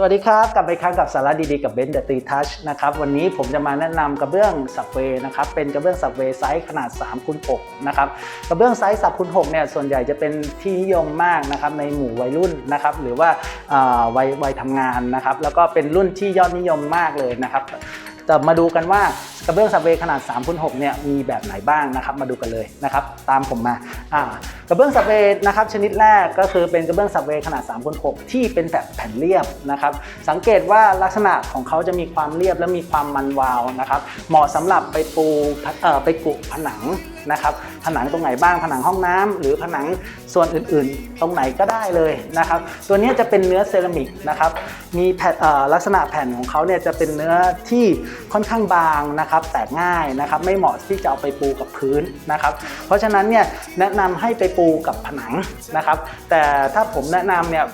สวัสดีครับ กลับไปครั้งกับสาระดีๆกับเบนเดอร์ตีทัชนะครับวันนี้ผมจะมาแนะนำกระเบื้องสับเวนะครับเป็นกระเบื้องสับเวไซส์ขนาด3คูณ6นะครับกระเบื้องไซส์3คูณ6เนี่ยส่วนใหญ่จะเป็นที่นิยมมากนะครับในหมู่วัยรุ่นนะครับหรือว่าอ่าวัยวัยทำงานนะครับแล้วก็เป็นรุ่นที่ยอดนิยมมากเลยนะครับ แต่มาดูกันว่ากระเบื้องสับเวย์ขนาด3คูณ6เนี่ยมีแบบไหนบ้างนะครับมาดูกันเลยนะครับตามผมมาอ่ากระเบื้องสับเวย์นะครับชนิดแรกก็คือเป็นกระเบื้องสับเวย์ขนาด3คูณ6ที่เป็นแบบแผ่นเรียบนะครับสังเกตว่าลักษณะของเขาจะมีความเรียบและมีความมันวาวนะครับเหมาะสำหรับไปปูไปกุผนังนะครับผนังตรงไหนบ้างผนังห้องน้ำหรือผนังส่วนอื่นๆ ตรงไหนก็ได้เลยนะครับตัวนี้จะเป็นเนื้อเซรามิกนะครับมีแผ่นลักษณะแผ่นของเขาเนี่ยจะเป็นเนื้อที่ค่อนข้างบางนะครับแตกง่ายนะครับไม่เหมาะที่จะเอาไปปูกับพื้นนะครับ เพราะฉะนั้นเนี่ยแนะนำให้ไปปูกับผนังนะครับ แต่ถ้าผมแนะนำเนี่ย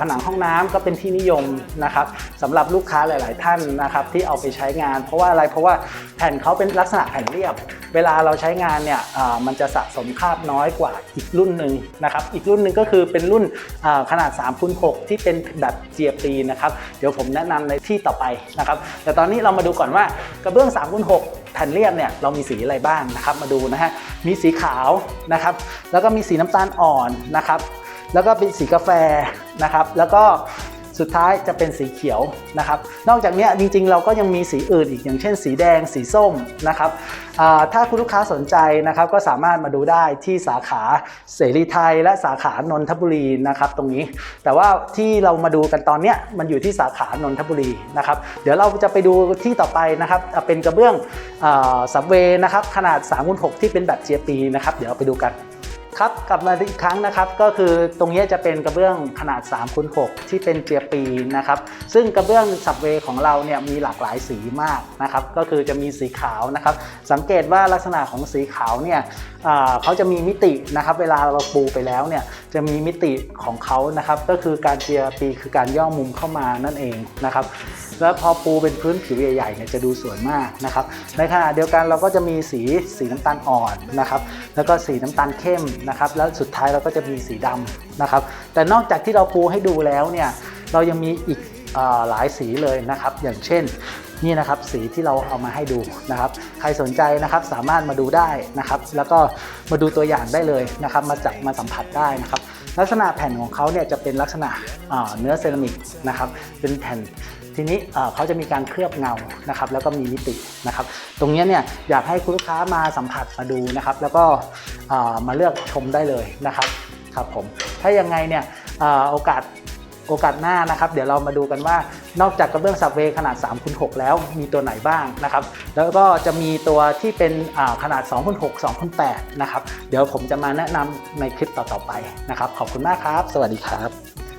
ผนังห้องน้ำก็เป็นที่นิยมนะครับสำหรับลูกค้าหลาย ๆ ท่านนะครับที่เอาไปใช้งาน เพราะว่าอะไรเพราะว่าแผ่นเขาเป็นลักษณะแผ่นเรียบ เวลาเราใช้งานเนี่ยมันจะสะสมคราบน้อยกว่าอีกรุ่นหนึ่งนะครับ อีกรุ่นหนึ่งก็คือเป็นรุ่นอ่าขนาด3คูณ6ที่เป็นแบบเจียปีนะครับ เดี๋ยวผมแนะนำในที่ต่อไปนะครับ แต่ตอนนี้เรามาดูก่อนว่ากระเบื้อง3คูณ6แผ่นเรียบเนี่ยเรามีสีอะไรบ้างนะครับมาดูนะฮะมีสีขาวนะครับแล้วก็มีสีน้ำตาลอ่อนนะครับแล้วก็เป็นสีกาแฟนะครับแล้วก็ สุดท้ายจะเป็นสีเขียวนะครับ นอกจากนี้จริงๆ เราก็ยังมีสีอื่นอีกอย่างเช่น สีแดงสีส้มนะครับถ้าคุณลูกค้าสนใจนะครับก็สามารถมาดูได้ที่สาขาเสรีไทย และสาขานนทบุรีนะครับตรงนี้ แต่ว่าที่เรามาดูกันตอนนี้มันอยู่ที่สาขานนทบุรีนะครับเดี๋ยวเราจะไปดูที่ต่อไปนะครับเป็นกระเบื้องสับเวนะครับขนาด3คูณ6ที่เป็นแบบเจียปีนะครับเดี๋ยวเราไปดูกัน ครับกลับมาอีกครั้งนะครับก็คือตรงนี้จะเป็นกระเบื้องขนาด3คูณ6ที่เป็นเจียปีนะครับซึ่งกระเบื้องสับเวของเราเนี่ยมีหลากหลายสีมากนะครับก็คือจะมีสีขาวนะครับสังเกตว่าลักษณะของสีขาวเนี่ยเขาจะมีมิตินะครับเวลาเราปูไปแล้วเนี่ยจะมีมิติของเขานะครับก็คือการเจียปีคือการย่อมุมเข้ามานั่นเองนะครับ แล้วพอปูเป็นพื้นผิวใหญ่ๆเนี่ยจะดูสวยมากนะครับในขณะเดียวกันเราก็จะมีสีสีน้ำตาลอ่อนนะครับแล้วก็สีน้ำตาลเข้มนะครับแล้วสุดท้ายเราก็จะมีสีดำนะครับแต่นอกจากที่เราปูให้ดูแล้วเนี่ยเรายังมีอีกอหลายสีเลยนะครับ อย่างเช่นนี่นะครับสีที่เราเอามาให้ดูนะครับ ใครสนใจนะครับสามารถมาดูได้นะครับ แล้วก็มาดูตัวอย่างได้เลยนะครับ มาจับมาสัมผัสได้นะครับ ลักษณะแผ่นของเขาเนี่ยจะเป็นลักษณะเนื้อเซรามิกนะครับ เป็นแผ่น ทีนี้เขาจะมีการเคลือบเงานะครับแล้วก็มีมิตินะครับตรงนี้เนี่ยอยากให้คุณลูกค้ามาสัมผัสมาดูนะครับแล้วก็มาเลือกชมได้เลยนะครับครับผมถ้ายังไงเนี่ยอโอกาสโอกาสหน้านะครับ เดี๋ยวเรามาดูกันว่านอกจากกระเบื้องสับเวขนาด3คูณ6แล้วมีตัวไหนบ้างนะครับ แล้วก็จะมีตัวที่เป็นขนาด2คูณ6 2คูณ8นะครับ เดี๋ยวผมจะมาแนะนำในคลิปต่อๆไปนะครับ ขอบคุณมากครับ สวัสดีครับ